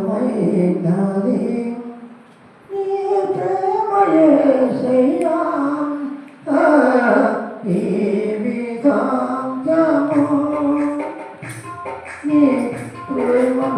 శాశ్వతమైనది నీ ప్రేమయేసయ్యా ఈ విధాంతము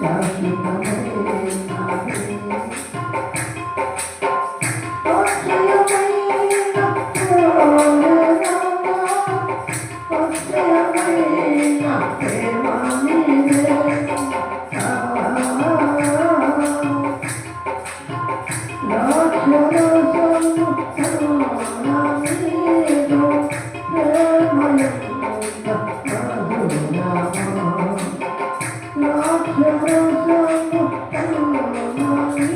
శాశ్వతమైనది